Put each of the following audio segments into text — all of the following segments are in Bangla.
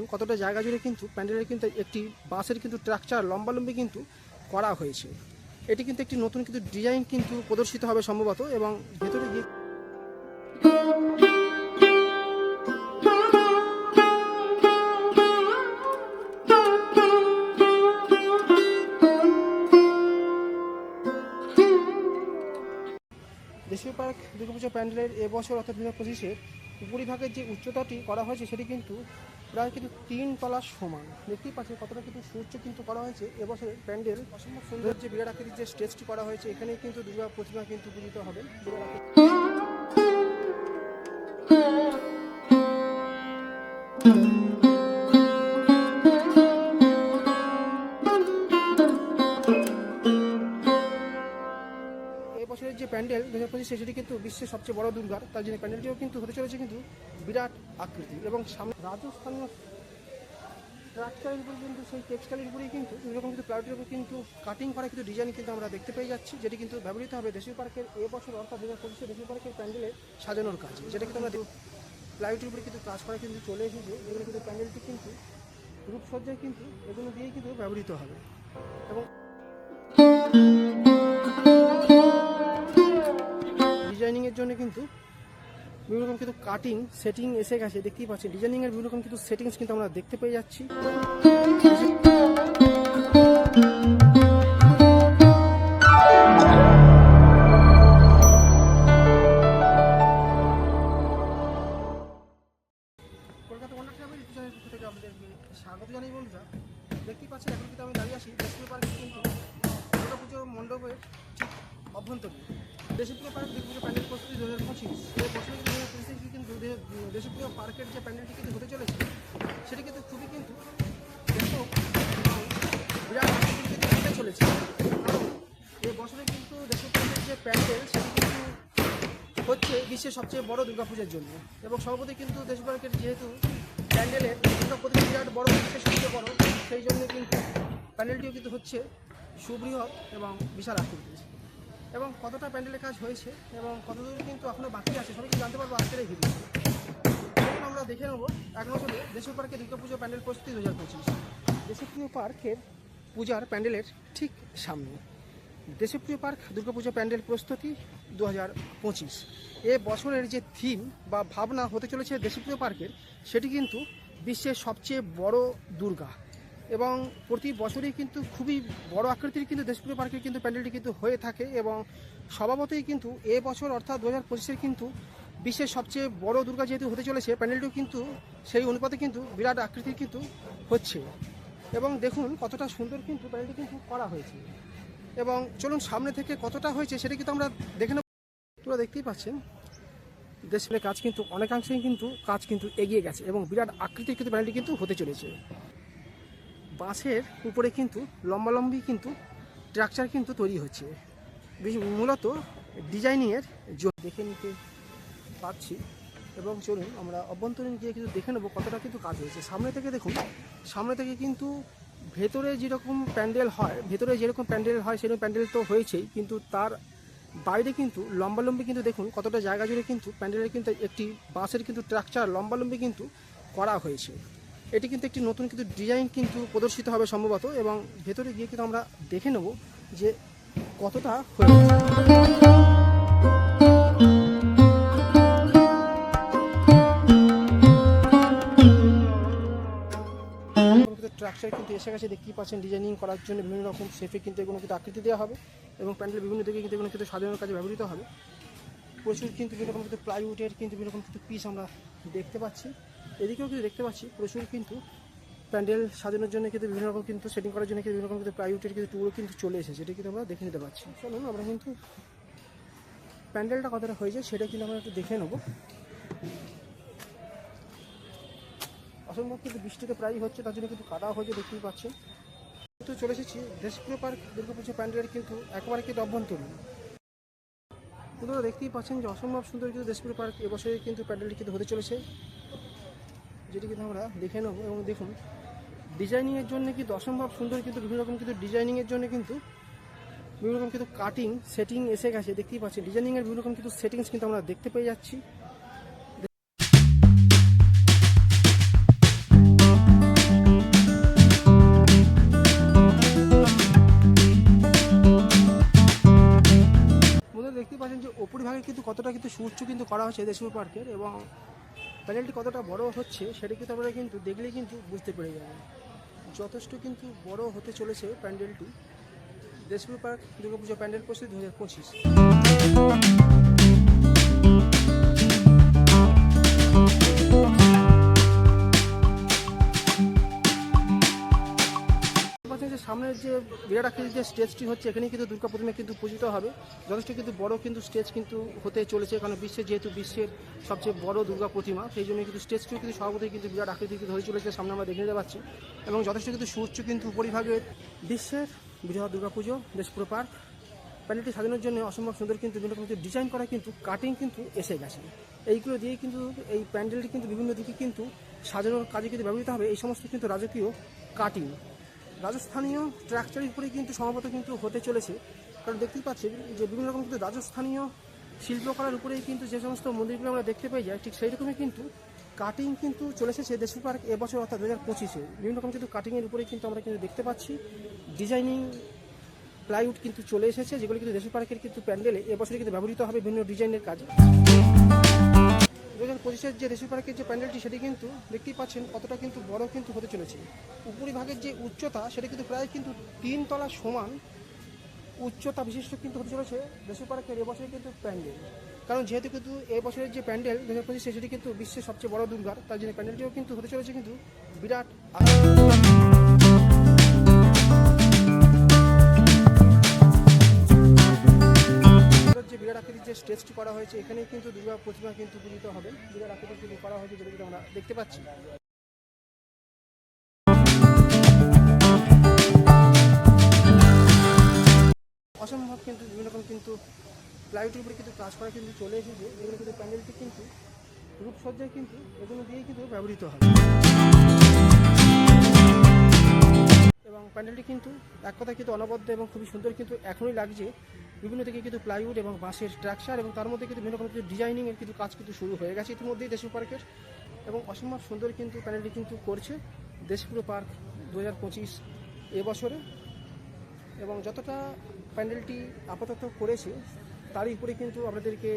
কতটা জায়গা জুড়ে কিন্তু প্যান্ডেলের কিন্তু একটি বাঁশের কিন্তু স্ট্রাকচার লম্বালম্বি কিন্তু করা হয়েছে। এটি কিন্তু একটি নতুন কিন্তু ডিজাইন কিন্তু প্রদর্শিত হবে সম্ভবত এবং ভেতরে গিয়ে দেশীয় পার্ক, দুর্গাপুজো প্যান্ডেলের এবছর অর্থাৎ দু হাজার পঁচিশের উপরিভাগের যে উচ্চতাটি করা হয়েছে, সেটি কিন্তু প্রায় কিন্তু তিন তলার সমান। দেখতেই পাচ্ছেন কতটা কিন্তু সূর্য কিন্তু করা হয়েছে। এবছরের প্যান্ডেল অসম্ভব সুন্দর যে বিরাট আকৃতির যে স্টেজটি করা হয়েছে, এখানেই কিন্তু দুর্গা প্রতিমা কিন্তু পূজিত হবে। যে প্যান্ডেল দু হাজার পঁচিশে, সেটি কিন্তু বিশ্বের সবচেয়ে বড় দুর্গার। তার জন্য প্যান্ডেলটিও কিন্তু হতে চলেছে কিন্তু বিরাট আকৃতি এবং সামনে রাজস্থানীয় স্ট্রাকচারের উপরে কিন্তু সেই টেক্সটাইলের উপরেই কিন্তু এরকম কিন্তু প্লাউটের উপর কিন্তু কাটিং করা কিন্তু ডিজাইন কিন্তু আমরা দেখতে পেয়ে যাচ্ছি, যেটি কিন্তু ব্যবহৃত হবে দেশীয় পার্কের এ বছর অর্থাৎ দু হাজার পঁচিশে দেশীয় পার্কের প্যান্ডেলে সাজানোর কাজে, যেটা কিন্তু আমরা প্লাউটের উপরে কিন্তু কাজ করা কিন্তু চলে এসেছে, এগুলো কিন্তু প্যান্ডেলটি কিন্তু রূপসজ্জায় কিন্তু এগুলো দিয়েই কিন্তু ব্যবহৃত হবে। এবং বিভিন্ন রকম কিন্তু কাটিং সেটিং এসে গেছে, দেখতেই পাচ্ছি ডিজাইনিং এর বিভিন্ন রকম কিন্তু সেটিংস কিন্তু আমরা দেখতে পেয়ে যাচ্ছি। দেশপ্রিয় পার্ক দুর্গা প্যান্ডেল প্রস্তুতি দু হাজার পঁচিশ। এই বছরে দু হাজার পঁচিশে কিন্তু দেশপ্রিয় পার্কের যে প্যান্ডেলটি কিন্তু হতে চলেছে, সেটি কিন্তু খুবই কিন্তু এবং বিরাট হতে চলেছে। কারণ এই বছরে কিন্তু দেশপ্রিয়ের যে প্যান্ডেল, সেটি কিন্তু হচ্ছে বিশ্বের সবচেয়ে বড় দুর্গাপূজার জন্য। এবং সর্বদাই কিন্তু দেশ পার্কের যেহেতু প্যান্ডেলের প্রতিমা বিরাট বড়, বিশ্বের সবচেয়ে বড়, সেই জন্য কিন্তু প্যান্ডেলটিও কিন্তু হচ্ছে সুবৃহৎ এবং বিশাল আকৃতির। এবং কতটা প্যান্ডেলের কাজ হয়েছে এবং কতদূর কিন্তু এখনও বাকি আছে, সবাই কিন্তু জানতে পারব আজকের এই ভিডিও আমরা দেখে নেব, এক নজরে দেশীয় পার্কের দুর্গাপুজো প্যান্ডেল প্রস্তুতি দু হাজার পঁচিশ। দেশপ্রিয় পার্কের পূজার প্যান্ডেলের ঠিক সামনে। দেশপ্রিয় পার্ক দুর্গাপুজো প্যান্ডেল প্রস্তুতি দু হাজার পঁচিশ। এ বছরের যে থিম বা ভাবনা হতে চলেছে দেশপ্রিয় পার্কের, সেটি কিন্তু বিশ্বের সবচেয়ে বড় দুর্গা। এবং প্রতি বছরই কিন্তু খুবই বড় আকৃতির কিন্তু দেশপ্রিয় পার্কের কিন্তু প্যান্ডেলটি কিন্তু হয়ে থাকে এবং স্বভাবতই কিন্তু এ বছর অর্থাৎ দু হাজার কিন্তু বিশ্বের সবচেয়ে বড় দুর্গা যেহেতু হতে চলেছে, প্যান্ডেলটিও কিন্তু সেই অনুপাতে কিন্তু বিরাট আকৃতির কিন্তু হচ্ছে। এবং দেখুন কতটা সুন্দর কিন্তু প্যান্ডেলটি কিন্তু করা হয়েছে। এবং চলুন সামনে থেকে কতটা হয়েছে সেটা কিন্তু আমরা দেখে নেব। তোরা দেখতেই পাচ্ছেন দেশের কাজ কিন্তু অনেকাংশেই কিন্তু কাজ কিন্তু এগিয়ে গেছে এবং বিরাট আকৃতির কিন্তু প্যান্ডেলটি কিন্তু হতে চলেছে। বাঁশের উপরে কিন্তু লম্বালম্বি কিন্তু স্ট্রাকচার কিন্তু তৈরি হচ্ছে। মূলত ডিজাইনিংয়ের জন্য দেখে নিতে পারছি। এবং চলুন আমরা অভ্যন্তরীণ গিয়ে কিন্তু দেখে নেব কতটা কিন্তু কাজ হয়েছে। সামনে থেকে দেখুন, সামনে থেকে কিন্তু ভেতরে যেরকম প্যান্ডেল হয়, ভেতরে যেরকম প্যান্ডেল হয়, সেরকম প্যান্ডেল তো হয়েছেই, কিন্তু তার বাইরে কিন্তু লম্বালম্বি কিন্তু দেখুন কতটা জায়গা জুড়ে কিন্তু প্যান্ডেলের কিন্তু একটি বাঁশের কিন্তু স্ট্রাকচার লম্বালম্বি কিন্তু করা হয়েছে। এটি কিন্তু একটি নতুন কিন্তু ডিজাইন কিন্তু প্রদর্শিত হবে সম্ভবত এবং ভেতরে গিয়ে কিন্তু আমরা দেখে নেব যে কতটা স্ট্রাকচার কিন্তু এসে গেছে, দেখতেই পাচ্ছেন ডিজাইনিং করার জন্য বিভিন্ন রকম শেপে কিন্তু এগুলো কিন্তু আকৃতি দেওয়া হবে এবং প্যান্ডেল বিভিন্ন দিকে কিন্তু এগুলো কিন্তু সাজানোর কাজে ব্যবহৃত হবে। প্রচুর কিন্তু বিভিন্ন রকম কিন্তু প্লাইউডের কিন্তু বিভিন্ন রকম কিন্তু পিস আমরা দেখতে পাচ্ছি। এদিকেও কিন্তু দেখতে পাচ্ছি প্রচুর কিন্তু প্যান্ডেল সাজানোর জন্য কিন্তু বিভিন্ন রকম কিন্তু সেটিং করার জন্য কিন্তু বিভিন্ন রকম কিন্তু প্লাইউডের কিন্তু টুকরো কিন্তু চলে এসেছে সেটা কিন্তু আমরা দেখে নিতে পারছি। চলুন, আমরা কিন্তু প্যান্ডেলটা কতটা হয়েছে সেটা কিন্তু আমরা একটু দেখে নেব। অসম্ভব কিন্তু বৃষ্টিতে প্রায় হচ্ছে, তার জন্য কিন্তু কাদা হয়েছে, দেখতেই পাচ্ছেন। কিন্তু চলে এসেছি দেশপ্রিয় পার্ক, দুর্গাপুজো প্যান্ডেলের কিন্তু একেবারে কিন্তু অভ্যন্তরীণ। আপনারা দেখতেই পাচ্ছেন যে অসম্ভব সুন্দর কিন্তু দেশপ্রিয় পার্ক, এবছরে কিন্তু প্যান্ডেলটি কিন্তু হতে চলেছে। যেটি কিন্তু আমরা দেখে নেব এবং দেখুন ডিজাইনিংয়ের জন্য কিন্তু অসম্ভব সুন্দর কিন্তু বিভিন্ন রকম কিন্তু ডিজাইনিংয়ের জন্য কিন্তু বিভিন্ন রকম কিন্তু কাটিং সেটিং এসে গেছে। দেখতেই পাচ্ছি ডিজাইনিংয়ের বিভিন্ন রকম কিন্তু সেটিংস কিন্তু আমরা দেখতে পেয়ে যাচ্ছি। দেখতে পাচ্ছেন যে ওপরিভাগে কিন্তু কতটা কিন্তু সুউচ্চ কিন্তু করা হয়েছে দেশপুর পার্কের এবং প্যানেলটি কতটা বড় হচ্ছে সেটা কিন্তু আমরা কিন্তু দেখলেই কিন্তু বুঝতে পেরে যাবেন যথেষ্ট কিন্তু বড় হতে চলেছে প্যান্ডেলটি। দেশপুর পার্ক দুর্গাপুজো প্যান্ডেল প্রস্তুতি দু হাজার পঁচিশ। সামনের যে বিরাট আকৃতির যে স্টেজটি হচ্ছে এখানে কিন্তু দুর্গা প্রতিমা কিন্তু পূজিত হবে। যথেষ্ট কিন্তু বড় কিন্তু স্টেজ কিন্তু হতে চলেছে, কারণ বিশ্বের যেহেতু বিশ্বের সবচেয়ে বড় দুর্গা প্রতিমা, সেই জন্য কিন্তু স্টেজটিও কিন্তু সর্বদাই কিন্তু বিরাট আকৃতি কিন্তু হয়ে চলেছে, সামনে আমরা দেখে নিতে পাচ্ছি এবং যথেষ্ট কিন্তু সুউচ্চ কিন্তু উপরিভাগে বিশ্বের বৃহৎ দুর্গাপুজো দেশপুর পার্ক। প্যান্ডেলটি সাজানোর জন্য অসম্ভব সুন্দর কিন্তু বিভিন্ন রকম ডিজাইন করা কিন্তু, কাটিং কিন্তু এসে গেছে। এইগুলো দিয়ে কিন্তু এই প্যান্ডেলটি কিন্তু বিভিন্ন দিকে কিন্তু সাজানোর কাজে কিন্তু ব্যবহৃত হবে, এই সমস্ত কিন্তু রাজকীয় কাটিং। রাজস্থানীয় স্ট্রাকচারের উপরে কিন্তু সম্ভবত কিন্তু হতে চলেছে। কারণ দেখতেই পাচ্ছেন যে বিভিন্ন রকম কিন্তু রাজস্থানীয় শিল্পকলার উপরেই কিন্তু যে সমস্ত মন্দিরগুলো আমরা দেখতে পাই যাই ঠিক সেই রকমই কিন্তু কাটিং কিন্তু চলে এসেছে দেশু পার্ক এবছর অর্থাৎ দু হাজার পঁচিশে। বিভিন্ন রকম কিন্তু কাটিংয়ের উপরে কিন্তু আমরা কিন্তু দেখতে পাচ্ছি। ডিজাইনিং প্লাইউড কিন্তু চলে এসেছে, যেগুলো কিন্তু দেশু পার্কের কিন্তু প্যান্ডেলে এবছরে কিন্তু ব্যবহৃত হবে বিভিন্ন ডিজাইনের কাজে। দু হাজার পঁচিশের যে দেশি পার্কের যে প্যান্ডেলটি, সেটি কিন্তু দেখতেই পাচ্ছেন কতটা কিন্তু বড় কিন্তু হতে চলেছে। উপরিভাগের যে উচ্চতা, সেটা কিন্তু প্রায় কিন্তু তিন তলা সমান উচ্চতা বিশিষ্ট কিন্তু হতে চলেছে দেশি পার্কের এবছরের কিন্তু প্যান্ডেল। কারণ যেহেতু কিন্তু এবছরের যে প্যান্ডেল দু হাজার সেটি কিন্তু বিশ্বের সবচেয়ে বড় দুর্গার, তার জন্য প্যান্ডেলটিও কিন্তু হতে চলেছে কিন্তু বিরাট বিরাট আকৃতির যে স্টেজটি করা হয়েছে, এখানেই কিন্তু দুর্গা প্রতিমা কিন্তু পূজিত হবে। বিরাট আকৃতির কিন্তু করা হয়েছে যেটা কিন্তু আমরা দেখতে পাচ্ছি। অসম্ভব কিন্তু বিভিন্ন রকম কিন্তু প্লাইউডের উপরে কিন্তু কাজ করা কিন্তু চলে এসেছে। এগুলো কিন্তু প্যান্ডেলটি কিন্তু রূপসজ্জায় কিন্তু এগুলো দিয়েই কিন্তু ব্যবহৃত হয়। এবং প্যান্ডেলটি কিন্তু এক কথায় কিন্তু অনবদ্য এবং খুবই সুন্দর কিন্তু এখনই লাগছে। বিভিন্ন দিকে কিন্তু প্লাইউড এবং বাঁশের স্ট্রাকচার এবং তার মধ্যে কিন্তু বিভিন্ন রকম কিছু ডিজাইনিংয়ের কিন্তু কাজ কিন্তু শুরু হয়ে গেছে ইতিমধ্যেই দেশু পার্কের এবং অসম্ভব সুন্দর কিন্তু প্যান্ডেলটি কিন্তু করছে দেশপুর পার্ক দু হাজার পঁচিশ এবছরে এবং যতটা প্যান্ডেলটি আপাতত করেছে, তারই উপরে কিন্তু আপনাদেরকে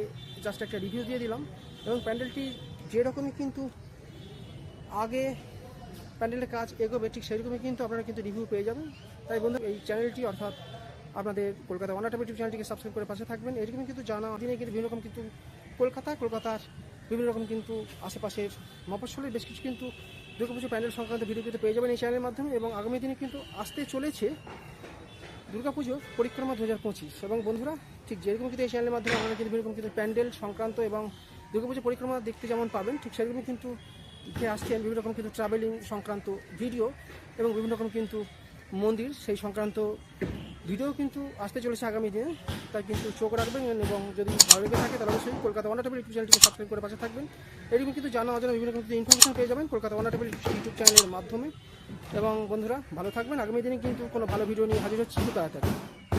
জাস্ট একটা রিভিউ দিয়ে দিলাম এবং প্যান্ডেলটি যেরকমই কিন্তু আগে প্যান্ডেলের কাজ এগোবে ঠিক সেরকমই কিন্তু আপনারা কিন্তু রিভিউ পেয়ে যাবেন। তাই বন্ধু এই চ্যানেলটি অর্থাৎ আপনাদের কলকাতা ইউটিউব চ্যানেলটিকে সাবস্ক্রাইব করে পাশে থাকবেন। এরকম কিন্তু জানা, দিনে কিন্তু বিভিন্ন রকম কিন্তু কলকাতা কলকাতার বিভিন্ন রকম কিন্তু আশেপাশের মফস্বলের বেশ কিছু কিন্তু দুর্গাপুজো প্যান্ডেল সংক্রান্ত ভিডিও কিন্তু পেয়ে যাবেন এই চ্যানেলের মাধ্যমে এবং আগামী দিনে কিন্তু আসতে চলেছে দুর্গাপুজো পরিক্রমা দু হাজার পঁচিশ। এবং বন্ধুরা, ঠিক যেরকম কিন্তু এই চ্যানেলের মাধ্যমে আপনারা কিন্তু বিভিন্ন রকম কিন্তু প্যান্ডেল সংক্রান্ত এবং দুর্গাপুজো পরিক্রমা দেখতে যেমন পাবেন, ঠিক সেরকম কিন্তু দেখে আসছেন বিভিন্ন রকম কিন্তু ট্রাভেলিং সংক্রান্ত ভিডিও এবং বিভিন্ন রকম কিন্তু মন্দির সেই সংক্রান্ত ভিডিও কিন্তু আসতে চলেছে আগামী দিনে, তাই কিন্তু চোখ রাখবেন এবং যদি ভালো লেগে থাকে তাহলে অবশ্যই কলকাতা ওয়ান টেবিল ইউটিউব চ্যানেলটিকে সাবস্ক্রাইব করে পাশে থাকবেন। এরকম কিন্তু জানা অজানা বিভিন্ন কিন্তু ইনফরমেশন পেয়ে যাবেন কলকাতা ওয়ান টেবিল ইউটিউব চ্যানেলের মাধ্যমে। এবং বন্ধুরা, ভালো থাকবেন। আগামী দিনে কিন্তু কোনো ভালো ভিডিও নিয়ে হাজির হচ্ছে। তাড়াতাড়ি।